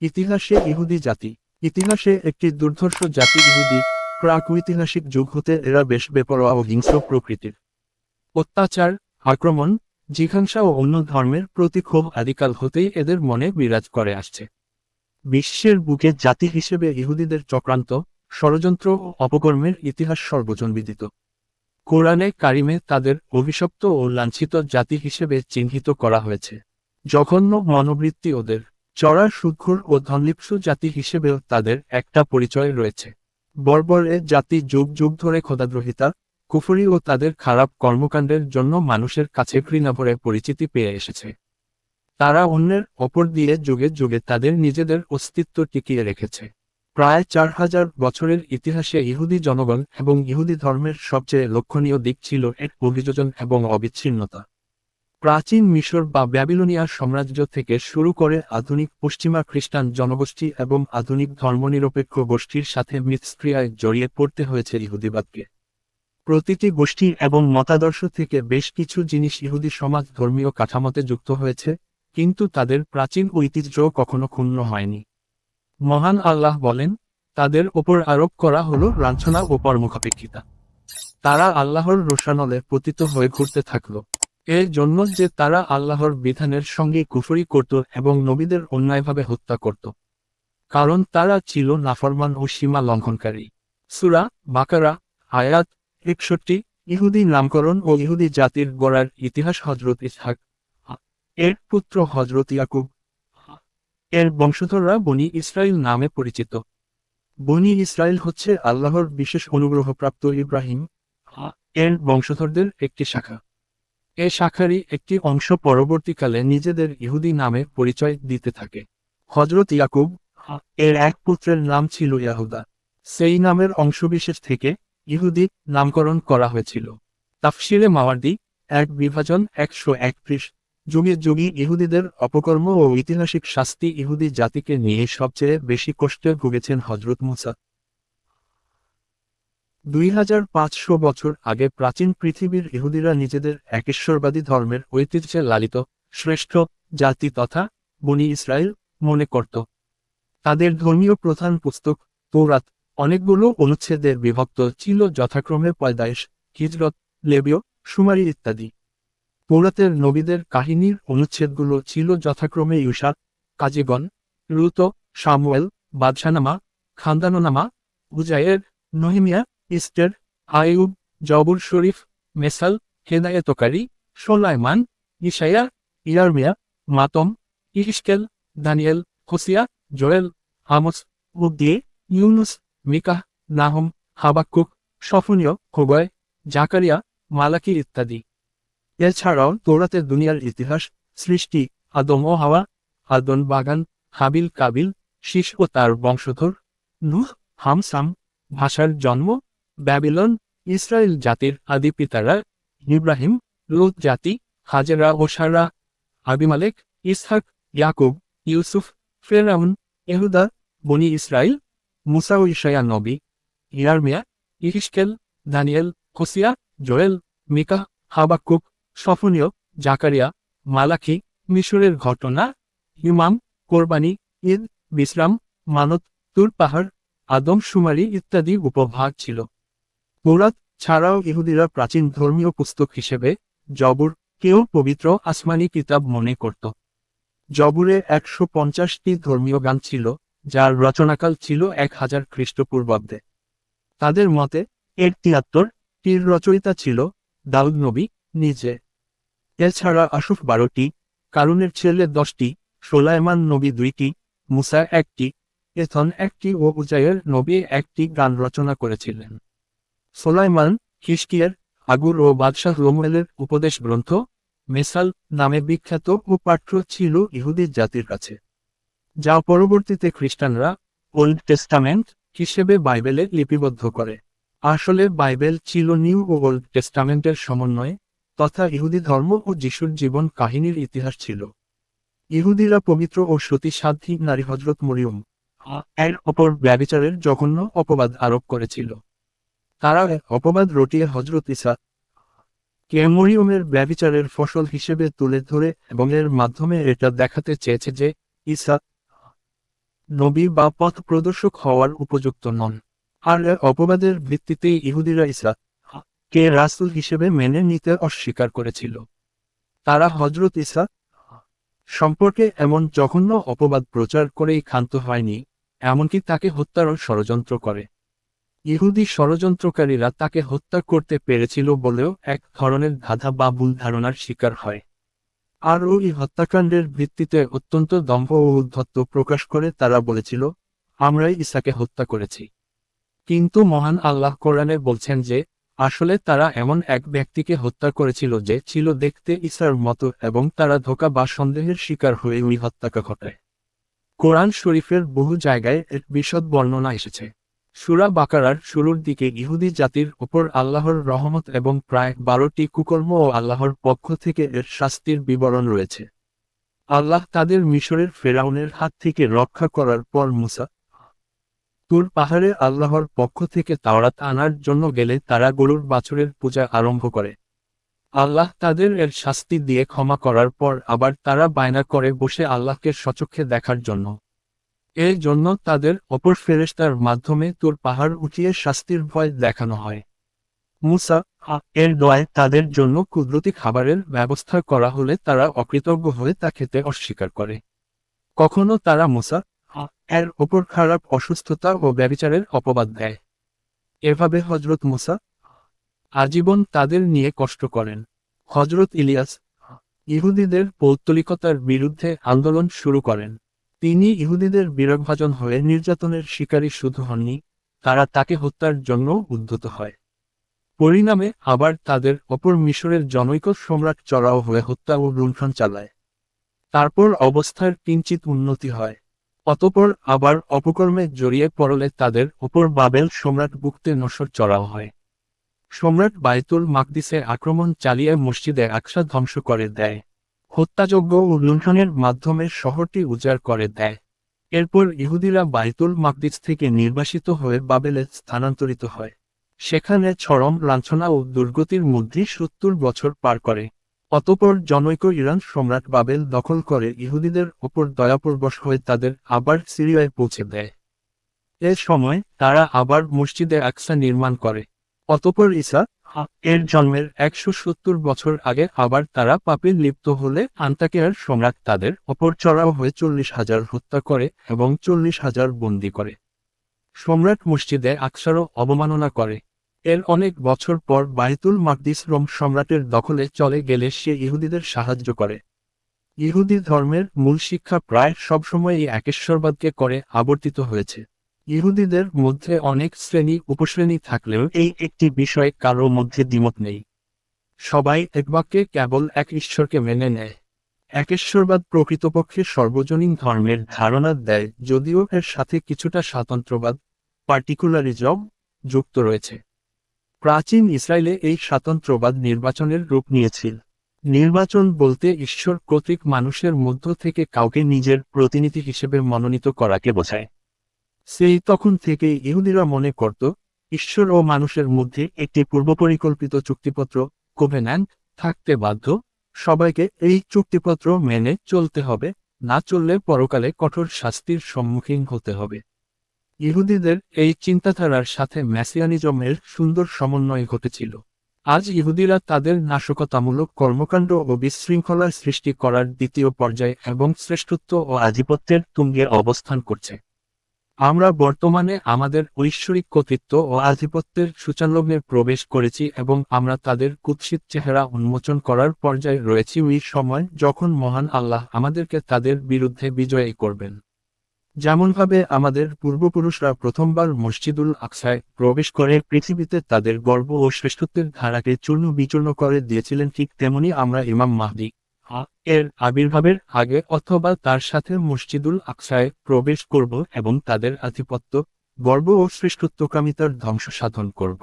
ইতিহাসে ইহুদি জাতি। ইতিহাসে একটি দুর্ধর্ষ জাতি ইহুদি প্রাকৈতিহাসিক যুগ হতে এরা বেশ বেপরোয়া ও হিংস্র প্রকৃতির। অত্যাচার, আক্রমণ জিঘাংসা ও অন্য ধর্মের প্রতি ক্ষোভ আদিকাল হতেই এদের মনে বিরাজ করে আসছে। বিশ্বের বুকে জাতি হিসেবে ইহুদিদের চক্রান্ত, ষড়যন্ত্র ও অপকর্মের ইতিহাস সর্বজনবিদিত। কোরআনে কারিমে তাদের অভিশপ্ত ও লাঞ্ছিত জাতি হিসেবে চিহ্নিত করা হয়েছে। জঘন্য মনোবৃত্তি ওদের। চড়া সুদঘুর ও ধনলিপ্সু জাতি হিসেবেও তাদের একটা পরিচয় রয়েছে। বর্বর জাতি যুগ যুগ ধরে খোদাদ্রোহিতা কুফরি ও তাদের খারাপ কর্মকাণ্ডের জন্য মানুষের কাছে ঘৃণাভরে পরিচিতি পেয়ে এসেছে। তারা অন্যের ওপর দিয়ে যুগে যুগে তাদের নিজেদের অস্তিত্ব টিকিয়ে রেখেছে। প্রায় চার হাজার বছরের ইতিহাসে ইহুদি জনগণ এবং ইহুদি ধর্মের সবচেয়ে লক্ষণীয় দিক ছিল এর অভিযোজন এবং অবিচ্ছিন্নতা। প্রাচীন মিশর বা ব্যাবিলনিয়া সাম্রাজ্য থেকে শুরু করে আধুনিক পশ্চিমা খ্রিস্টান জনগোষ্ঠী এবং আধুনিক ধর্মনিরপেক্ষ গোষ্ঠীর সাথে মিথস্ক্রিয়ায় জড়িয়ে পড়তে হয়েছে ইহুদিবাদকে। প্রতিটি গোষ্ঠী এবং মতাদর্শ থেকে বেশ কিছু জিনিস ইহুদি সমাজ ধর্মীয় কাঠামোতে যুক্ত হয়েছে, কিন্তু তাদের প্রাচীন ঐতিহ্য কখনো ক্ষুণ্ণ হয়নি। মহান আল্লাহ বলেন, তাদের ওপর আরোপ করা হলো লাঞ্ছনা ও কর্মখাপেক্ষিতা তারা আল্লাহর রোশানলে পতিত হয়ে ঘুরতে থাকল। এর জন্য যে তারা আল্লাহর বিধানের সঙ্গে কুফরি করত এবং নবীদের অন্যায়ভাবে হত্যা করত। কারণ তারা ছিল নাফরমান ও সীমা লঙ্ঘনকারী। সুরা বাকারা, আয়াত একষট্টি, ইহুদি নামকরণ ও ইহুদি জাতির গড়ার ইতিহাস হজরত ইসহাক। এর পুত্র হজরত ইয়াকুব। এর বংশধররা বনি ইসরায়েল নামে পরিচিত। বনি ইসরায়েল হচ্ছে আল্লাহর বিশেষ অনুগ্রহপ্রাপ্ত ইব্রাহিম। এর বংশধরদের একটি শাখা। এ শাখারই একটি অংশ পরবর্তীকালে নিজেদের ইহুদি নামে পরিচয় দিতে থাকে। হজরত ইয়াকুব, এর এক পুত্রের নাম ছিল ইয়াহুদা। সেই নামের অংশবিশেষ থেকে ইহুদি নামকরণ করা হয়েছিল। তাফসিরে মাওয়ার্দি এক বিভাজন একশো একত্রিশ। যুগে যুগে ইহুদিদের অপকর্ম ও ঐতিহাসিক শাস্তি ইহুদি জাতিকে নিয়ে সবচেয়ে বেশি কষ্টে ভুগেছেন হজরত মুসা। দুই হাজার পাঁচশো বছর আগে প্রাচীন পৃথিবীর ইহুদিরা নিজেদের একেশ্বরবাদী ধর্মের ঐতিহ্যে লালিত, শ্রেষ্ঠ জাতি তথা বনি ইসরায়েল মনে করত। তাদের ধর্মীয় প্রধান পুস্তক তৌরাত অনেকগুলো অনুচ্ছেদের বিভক্ত ছিল যথাক্রমে পয়দায়েশ, হিজরত, লেবীয়, সুমারি ইত্যাদি। পৌরাতের নবীদের কাহিনীর অনুচ্ছেদগুলো ছিল যথাক্রমে ইউসা কাজীগণ, রুত, সামুয়েল বাদশানামা খানদানোনামা, উজায়ের, নহিমিয়া ইস্টার আয়ুব জবুর শরীফ, মেসাল, হেদায়তকারী, সোলাইমান, ইশাইয়া, ইয়ারমিয়া, মাতম ইহিসকেল দানিয়েল, হোসিয়া, জোয়েল, হামস উদ্দিয়ে ইউনুস, মিকাহ, নাহম, হাবাক্কুক সফনীয় খোগয় জাকারিয়া, মালাকি ইত্যাদি। এছাড়াও তৌরাতের দুনিয়ার ইতিহাস, সৃষ্টি, আদম ও হাওয়া, আদন বাগান হাবিল কাবিল শীষ ও তার বংশধর, নুহ, হামসাম, ভাষার জন্ম ব্যাবিলন ইসরায়েল জাতির আদি পিতারা ইব্রাহিম লুত জাতি, হাজেরা ও সারা, আবিমালেক, ইসহাক, ইয়াকুব, ইউসুফ, ফেরাউন এহুদা বনি ইসরায়েল মুসা ও নবী, ইয়ারমিয়া ইহিসকেল Daniel, Hosea, Joel Micah Habakkuk সফনীয় জাকারিয়া, মালাখি, মিশরের ঘটনা, ইমাম, কোরবানি, ঈদ, বিশ্রাম, মানত, তুর পাহাড়, আদম, সুমারি ইত্যাদি উপভাগ ছিল। তৌরাত ছাড়াও ইহুদিরা প্রাচীন ধর্মীয় পুস্তক হিসেবে জবুর, কেউ পবিত্র আসমানি কিতাব মনে করত। জবুরে একশো পঞ্চাশটি ধর্মীয় গান ছিল, যার রচনাকাল ছিল এক হাজার খ্রিস্টপূর্বাব্দে। তাদের মতে, এর তিয়াত্তর টির রচয়িতা ছিল দাউদ নবী নিজে। এছাড়া আশুফ বারোটি, কারুনের ছেলে দশটি সোলায়মান নবী দুইটি, মুসা একটি, এথন একটি ও উজাইয়ের নবী একটি গান রচনা করেছিলেন। সোলাইমান, হিসকিয়ের, আগুর ও বাদশাহ রোমেলের উপদেশ গ্রন্থ, মেসাল নামে বিখ্যাত ও পাঠ্য ছিল ইহুদি জাতির কাছে, যা পরবর্তীতে খ্রিস্টানরা ওল্ড টেস্টামেন্ট হিসেবে বাইবেলে লিপিবদ্ধ করে। আসলে বাইবেল ছিল নিউ ও ওল্ড টেস্টামেন্টের সমন্বয়ে তথা ইহুদি ধর্ম ও যিশুর জীবন কাহিনীর ইতিহাস ছিল। ইহুদিরা পবিত্র ও সতীসাধ্যী নারী হজরত মরিয়ম এর অপর ব্যবিচারের জঘন্য অপবাদ আরোপ করেছিল। তারা অপবাদ রটিয়ে হজরত ইসা কে মরিয়মের ব্যবিচারের ফসল হিসেবে তুলে ধরে এবং এর মাধ্যমে এটা দেখাতে চেয়েছে যে ইসা নবী বা পথ প্রদর্শক হওয়ার উপযুক্ত নন। আর অপবাদের ভিত্তিতে ইহুদিরা ইসা কে রাসুল হিসেবে মেনে নিতে অস্বীকার করেছিল। তারা হজরত ইসা সম্পর্কে এমন জঘন্য অপবাদ প্রচার করেই ক্ষান্ত হয়নি, এমনকি তাকে হত্যারও ষড়যন্ত্র করে। ইহুদি ষড়যন্ত্রকারীরা তাকে হত্যা করতে পেরেছিল বলেও এক ধরনের ধাঁধা বা ভুল ধারণার শিকার হয়। আর ওই হত্যাকাণ্ডের ভিত্তিতে অত্যন্ত দম্ভ ও উদ্ধত্ত প্রকাশ করে তারা বলেছিল, আমরাই ইসাকে হত্যা করেছি। কিন্তু মহান আল্লাহ কোরআনে বলছেন যে, আসলে তারা এমন এক ব্যক্তিকে হত্যা করেছিল যে ছিল দেখতে ইসার মতো এবং তারা ধোকা বা সন্দেহের শিকার হয়ে ওই হত্যাকা ঘটায়। কোরআন শরীফের বহু জায়গায় এর বিশদ বর্ণনা এসেছে। সুরা বাকারার শুরুর দিকে ইহুদি জাতির ওপর আল্লাহর রহমত এবং প্রায় বারোটি কুকর্ম ও আল্লাহর পক্ষ থেকে এর শাস্তির বিবরণ রয়েছে। আল্লাহ তাদের মিশরের ফেরাউনের হাত থেকে রক্ষা করার পর মুসা তুর পাহাড়ে আল্লাহর পক্ষ থেকে তাওরাত আনার জন্য গেলে তারা গরুর বাছুরের পূজা আরম্ভ করে। আল্লাহ তাদের এর শাস্তি দিয়ে ক্ষমা করার পর আবার তারা বায়না করে বসে আল্লাহকে সচক্ষে দেখার জন্য। এর জন্য তাদের অপর ফেরেশতার মাধ্যমে তোর পাহাড় উঠিয়ে শাস্তির ভয় দেখানো হয়। মুসা এর দোয়ায় তাদের জন্য কুদরতি খাবারের ব্যবস্থা করা হলে তারা অকৃতজ্ঞ হয়ে তা খেতে অস্বীকার করে। কখনো তারা মুসা এর ওপর খারাপ অসুস্থতা ও ব্যবিচারের অপবাদ দেয়। এভাবে হজরত মুসা আজীবন তাদের নিয়ে কষ্ট করেন। হজরত ইলিয়াস ইহুদিদের পৌত্তলিকতার বিরুদ্ধে আন্দোলন শুরু করেন। তিনি ইহুদিদের বিরাগভাজন হয়ে নির্যাতনের শিকারী শুধু হননি, তারা তাকে হত্যার জন্য উদ্ধত হয়। পরিণামে আবার তাদের অপর মিশরের জনৈক সম্রাট চড়াও হয়ে হত্যা ও লুণ্ঠন চালায়। তারপর অবস্থার কিঞ্চিত উন্নতি হয়। অতপর আবার অপকর্মে জড়িয়ে পড়লে তাদের ওপর বাবেল সম্রাট বুকতে নসর চড়াও হয়। সম্রাট বাইতুল মাকদিসে আক্রমণ চালিয়ে মসজিদে আকসা ধ্বংস করে দেয়। হত্যাযজ্ঞ ও লুণ্ঠনের মাধ্যমে শহরটি উজাড় করে দেয়। এরপর ইহুদিরা বাইতুল মাকদিস থেকে নির্বাসিত হয়ে বাবেলে স্থানান্তরিত হয়। সেখানে চরম লাঞ্ছনা ও দুর্গতির মধ্যে সত্তর বছর পার করে। অতপর জনৈক ইরান সম্রাট বাবেল দখল করে ইহুদিদের ওপর দয়াপরবশ হয়ে তাদের আবার সিরিয়ায় পৌঁছে দেয়। এ সময় তারা আবার মসজিদে আকসা নির্মাণ করে। অতপর ঈসা এর জন্মের একশো সত্তর বছর আগে আবার তারা পাপে লিপ্ত হলে আন্তাকিয়ার সম্রাট তাদের অপর চড়াও হয়ে চল্লিশ হাজার হত্যা করে এবং চল্লিশ হাজার বন্দি করে। সম্রাট মসজিদে আকসারও অবমাননা করে। এর অনেক বছর পর বাইতুল মাকদিস রোম সম্রাটের দখলে চলে গেলে সে ইহুদিদের সাহায্য করে। ইহুদি ধর্মের মূল শিক্ষা প্রায় সবসময় এই একেশ্বরবাদকে করে আবর্তিত হয়েছে। ইহুদিদের মধ্যে অনেক শ্রেণি, উপশ্রেণী থাকলেও এই একটি বিষয়ে কারও মধ্যে দ্বিমত নেই। সবাই এক বাক্যে কেবল এক ঈশ্বরকে মেনে নেয়। একেশ্বরবাদ প্রকৃতপক্ষে সর্বজনীন ধর্মের ধারণা দেয়, যদিও এর সাথে কিছুটা স্বাতন্ত্রবাদ পার্টিকুলারিজম যুক্ত রয়েছে। প্রাচীন ইসরায়েলে এই স্বাতন্ত্রবাদ নির্বাচনের রূপ নিয়েছিল। নির্বাচন বলতে ঈশ্বর কর্তৃক মানুষের মধ্য থেকে কাউকে নিজের প্রতিনিধি হিসেবে মনোনীত করাকে বোঝায়। সেই তখন থেকে ইহুদিরা মনে করত, ঈশ্বর ও মানুষের মধ্যে একটি পূর্বপরিকল্পিত চুক্তিপত্র কোভেন্যান্ট থাকতে বাধ্য, সবাইকে এই চুক্তিপত্র মেনে চলতে হবে, না চললে পরকালে কঠোর শাস্তির সম্মুখীন হতে হবে। ইহুদিদের এই চিন্তাধারার সাথে ম্যাসিয়ানিজমের সুন্দর সমন্বয় ঘটেছিল। আজ ইহুদিরা তাদের নাশকতামূলক কর্মকাণ্ড ও বিশৃঙ্খলার সৃষ্টি করার দ্বিতীয় পর্যায়ে এবং শ্রেষ্ঠত্ব ও আধিপত্যের তুঙ্গে অবস্থান করছে। আমরা বর্তমানে আমাদের ঐশ্বরিক কর্তৃত্ব ও আধিপত্যের সূচালগ্নে প্রবেশ করেছি এবং আমরা তাদের কুৎসিত চেহারা উন্মোচন করার পর্যায়ে রয়েছি ওই সময় যখন মহান আল্লাহ আমাদেরকে তাদের বিরুদ্ধে বিজয়ী করবেন। যেমনভাবে আমাদের পূর্বপুরুষরা প্রথমবার মসজিদুল আকসায় প্রবেশ করে পৃথিবীতে তাদের গর্ব ও শ্রেষ্ঠত্বের ধারাকে চূর্ণ বিচূর্ণ করে দিয়েছিলেন ঠিক তেমনি আমরা ইমাম মাহদি। এর আবির্ভাবের আগে অথবা তার সাথে মসজিদুল আকসায় প্রবেশ করব এবং তাদের আধিপত্য, গর্ব ও শ্রেষ্ঠত্বকামিতার ধ্বংস সাধন করব।